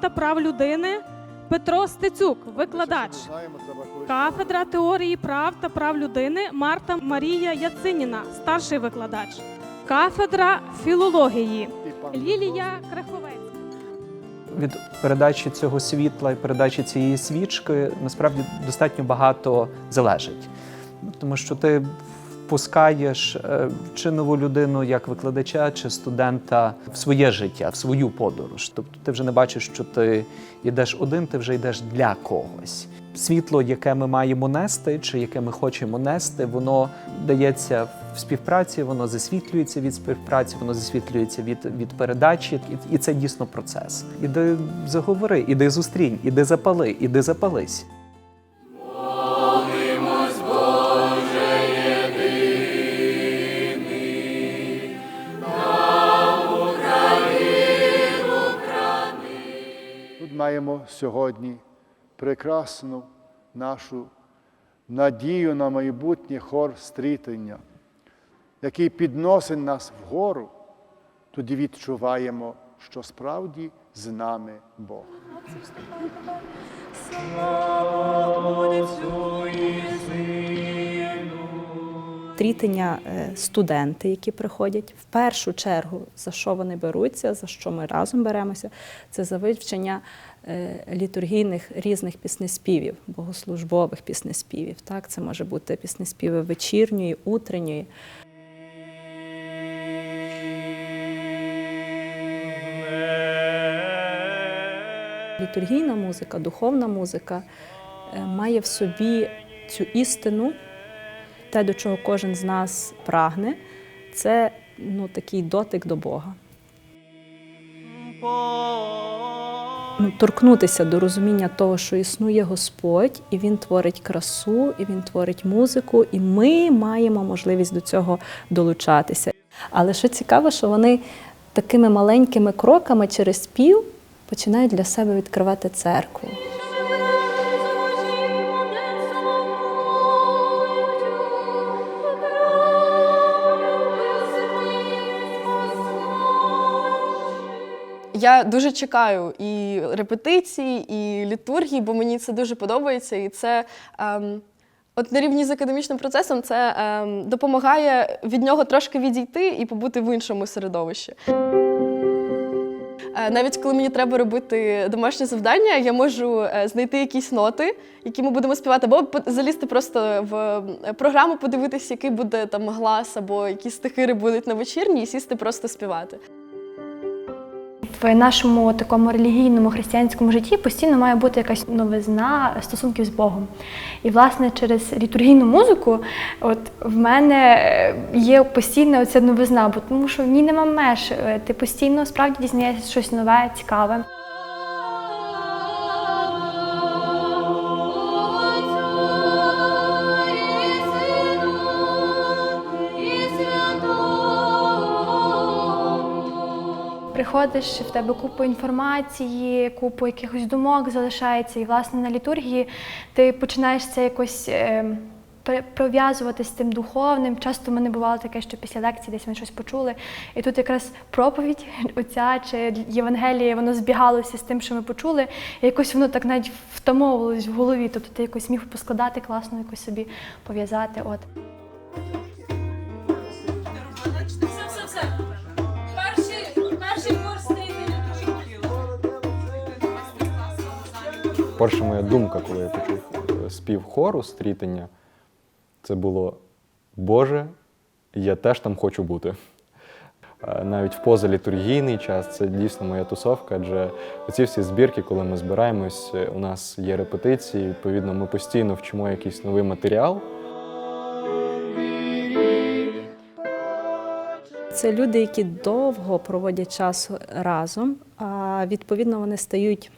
та прав людини Петро Стецюк, викладач. Кафедра теорії прав та прав людини Марта Марія Яциніна, старший викладач. Кафедра філології Лілія Краховець. від передачі цього світла і передачі цієї свічки насправді достатньо багато залежить. Тому що ти впускаєш е, чи нову людину як викладача чи студента в своє життя, в свою подорож. Тобто ти вже не бачиш, що ти йдеш один, ти вже йдеш для когось. Світло, яке ми маємо нести, чи яке ми хочемо нести, воно дається в співпраці, воно засвітлюється від співпраці, воно засвітлюється від, від передачі, і, і це дійсно процес. Іди заговори, іди зустрінь, іди запали, іди запались. Сьогодні прекрасну нашу надію на майбутнє хор стрітення, який підносить нас вгору, тоді відчуваємо, що справді з нами Бог. Трітення е, студенти, які приходять, в першу чергу, за що вони беруться, за що ми разом беремося, це за вивчення е, літургійних різних піснеспівів, богослужбових піснеспівів. Так, це може бути піснеспіви вечірньої, утренньої. Літургійна музика, духовна музика е, має в собі цю істину, те, до чого кожен з нас прагне, це ну, такий дотик до Бога. Ну, торкнутися до розуміння того, що існує Господь, і Він творить красу, і Він творить музику, і ми маємо можливість до цього долучатися. Але що цікаво, що вони такими маленькими кроками через спів починають для себе відкривати церкву. Я дуже чекаю і репетицій, і літургії, бо мені це дуже подобається. І це ем, от на рівні з академічним процесом це ем, допомагає від нього трошки відійти і побути в іншому середовищі. Е, Навіть коли мені треба робити домашнє завдання, я можу е, знайти якісь ноти, які ми будемо співати, або залізти просто в е, програму, подивитися, який буде там глас, або які стихири будуть на вечірні, і сісти просто співати. В нашому такому релігійному християнському житті постійно має бути якась новизна стосунків з Богом. І, власне, через літургійну музику, от в мене е, є постійна оця новизна, бо тому що в ній нема меж. Е, Ти постійно справді дізнаєшся щось нове, цікаве. Приходиш, в тебе купу інформації, купу якихось думок залишається, і власне на літургії ти починаєш це якось е, пров'язувати з тим духовним. Часто в мене бувало таке, що після лекції десь ми щось почули, і тут якраз проповідь оця чи Євангеліє, воно збігалося з тим, що ми почули, і якось воно так навіть втамовувалось в голові. Тобто ти якось міг поскладати класно, якось собі пов'язати. От. Перша моя думка, коли я почув е, спів хору стрітення, це було Боже, я теж там хочу бути. Навіть в позалітургійний час це дійсно моя тусовка, адже оці всі збірки, коли ми збираємось, е, у нас є репетиції, відповідно, ми постійно вчимо якийсь новий матеріал. Це люди, які довго проводять час разом, а відповідно вони стають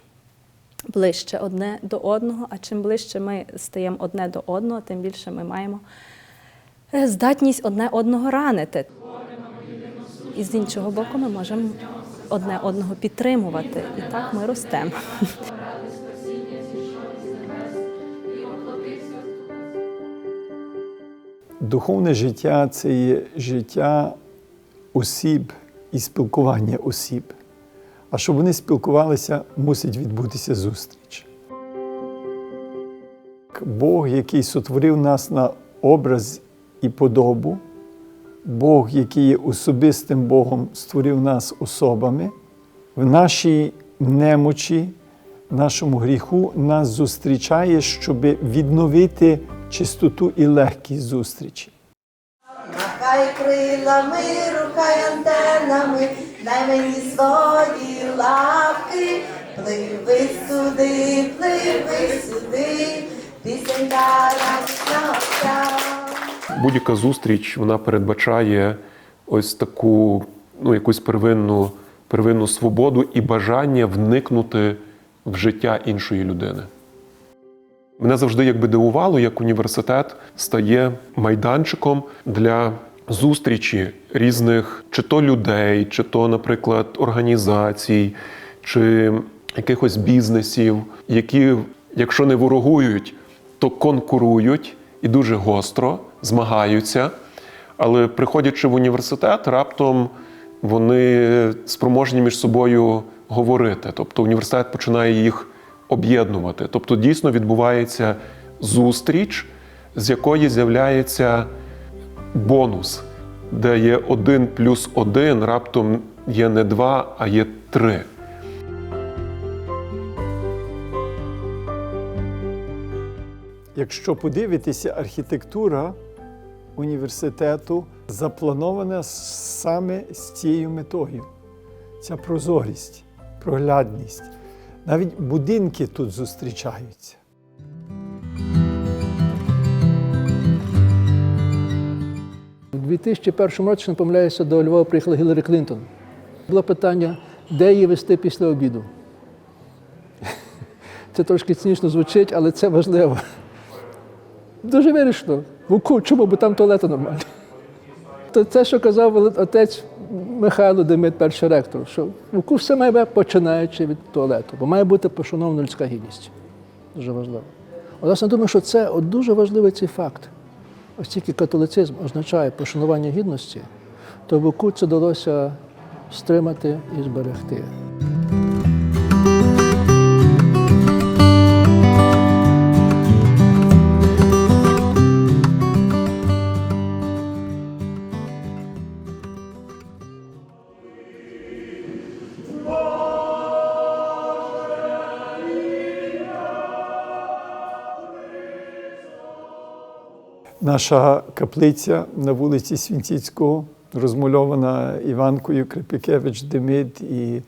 ближче одне до одного. А чим ближче ми стаємо одне до одного, тим більше ми маємо е, здатність одне одного ранити. І з іншого боку, ми можемо одне одного підтримувати. І так ми ростемо. Духовне життя це є життя осіб і спілкування осіб. А щоб вони спілкувалися, мусить відбутися зустріч. Бог, який сотворив нас на образ і подобу, Бог, який є особистим Богом, створив нас особами, в нашій немочі, нашому гріху нас зустрічає, щоб відновити чистоту і легкість зустрічі. Махай крилами, рухай антенами, дай мені свої лапки, пливи сюди, пливи сюди, пісенька наша. Будь-яка зустріч вона передбачає ось таку ну, якусь первинну, первинну свободу і бажання вникнути в життя іншої людини. Мене завжди якби дивувало, як університет стає майданчиком для зустрічі різних чи то людей, чи то, наприклад, організацій, чи якихось бізнесів, які, якщо не ворогують, то конкурують і дуже гостро змагаються. Але приходячи в університет, раптом вони спроможні між собою говорити. Тобто університет починає їх об'єднувати. Тобто дійсно відбувається зустріч, з якої з'являється бонус, де є один плюс один, раптом є не два, а є три. Якщо подивитися, архітектура університету запланована саме з цією метою. Ця прозорість, проглядність. Навіть будинки тут зустрічаються. 2001 році, якщо не помиляюся, до Львова приїхала Гіларі Клінтон. Було питання, де її вести після обіду. Це трошки цинічно звучить, але це важливо. Дуже вирішено. Вуку, чому, бо там туалети нормальні. То це, що казав отець Михайло Демид, перший ректор, що вуку все має бути починаючи від туалету, бо має бути пошанована людська гідність. Дуже важливо. Власне, думаю, що це дуже важливий цей факт. Ось тільки католицизм означає пошанування гідності, то вуку це вдалося стримати і зберегти. Наша каплиця на вулиці Свінціцького, розмальована Іванкою Крипікевич Демид і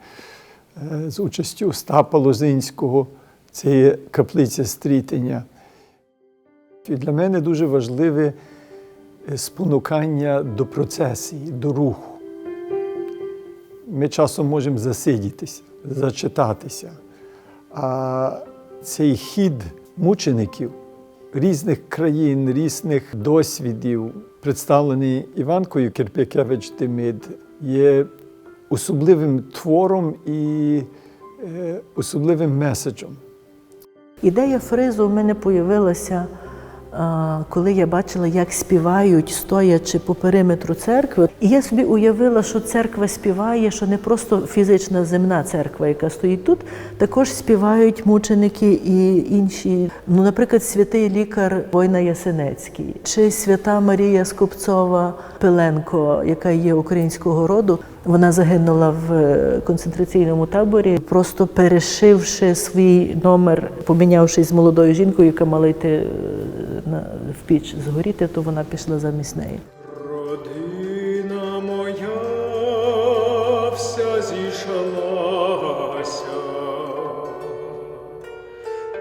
е, з участю Остапа Лозинського. Це є каплиця стрітення. І для мене дуже важливе е, спонукання до процесії, до руху. Ми часом можемо засидітися, зачитатися. А цей хід мучеників різних країн, різних досвідів, представлений Іванкою Кирпякевич Демид, є особливим твором і е, особливим меседжем. Ідея фризу в мене появилася, коли я бачила, як співають, стоячи по периметру церкви. І я собі уявила, що церква співає, що не просто фізична земна церква, яка стоїть тут, також співають мученики і інші. Ну, наприклад, святий лікар Война Ясенецький, чи свята Марія Скопцова Пеленко, яка є українського роду. Вона загинула в е, концентраційному таборі, просто перешивши свій номер, помінявшись з молодою жінкою, яка мала йти е, в піч згоріти, то вона пішла замість неї. Родина моя вся зійшлася,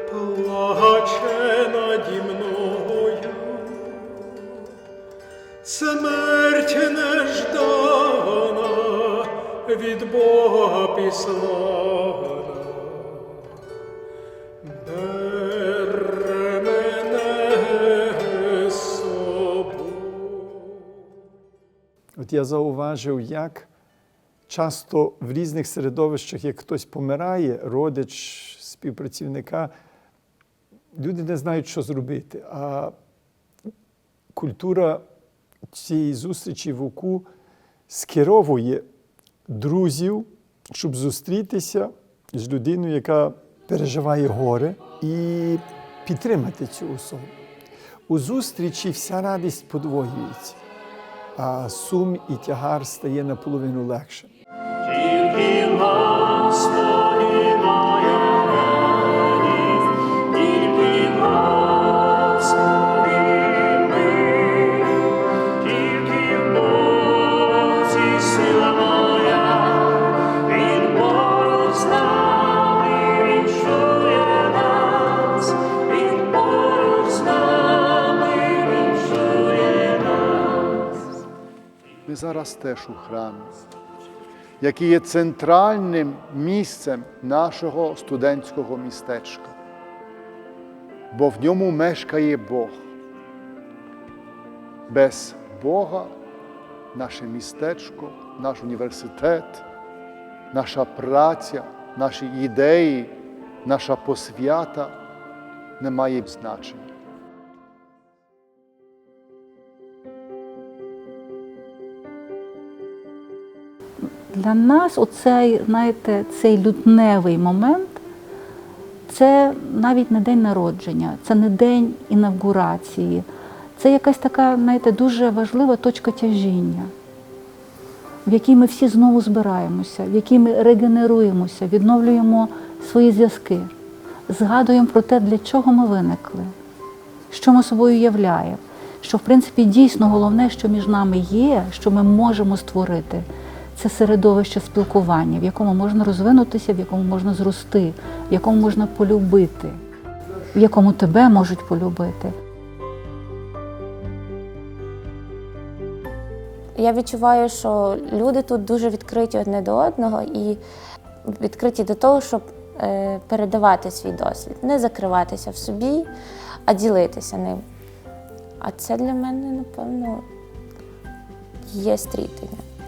плаче наді мною, смерть неждана від Бога післана. От я зауважив, як часто в різних середовищах, як хтось помирає, родич, співпрацівника, люди не знають, що зробити. А культура цієї зустрічі в УКУ скеровує друзів щоб зустрітися з людиною, яка переживає горе, і підтримати цю особу. У зустрічі вся радість подвоюється, а сум і тягар стає наполовину легше. Тільки Господи зараз теж у храмі, який є центральним місцем нашого студентського містечка, бо в ньому мешкає Бог. Без Бога наше містечко, наш університет, наша праця, наші ідеї, наша посвята не має значення. Для нас оцей, знаєте, цей лютневий момент це навіть не день народження, це не день інавгурації. Це якась така, знаєте, дуже важлива точка тяжіння, в якій ми всі знову збираємося, в якій ми регенеруємося, відновлюємо свої зв'язки, згадуємо про те, для чого ми виникли, що ми собою являємо. Що, в принципі, дійсно головне, що між нами є, що ми можемо створити, це середовище спілкування, в якому можна розвинутися, в якому можна зрости, в якому можна полюбити, в якому тебе можуть полюбити. Я відчуваю, що люди тут дуже відкриті одне до одного і відкриті до того, щоб е, передавати свій досвід, не закриватися в собі, а ділитися ним. А це для мене, напевно, є стрітення.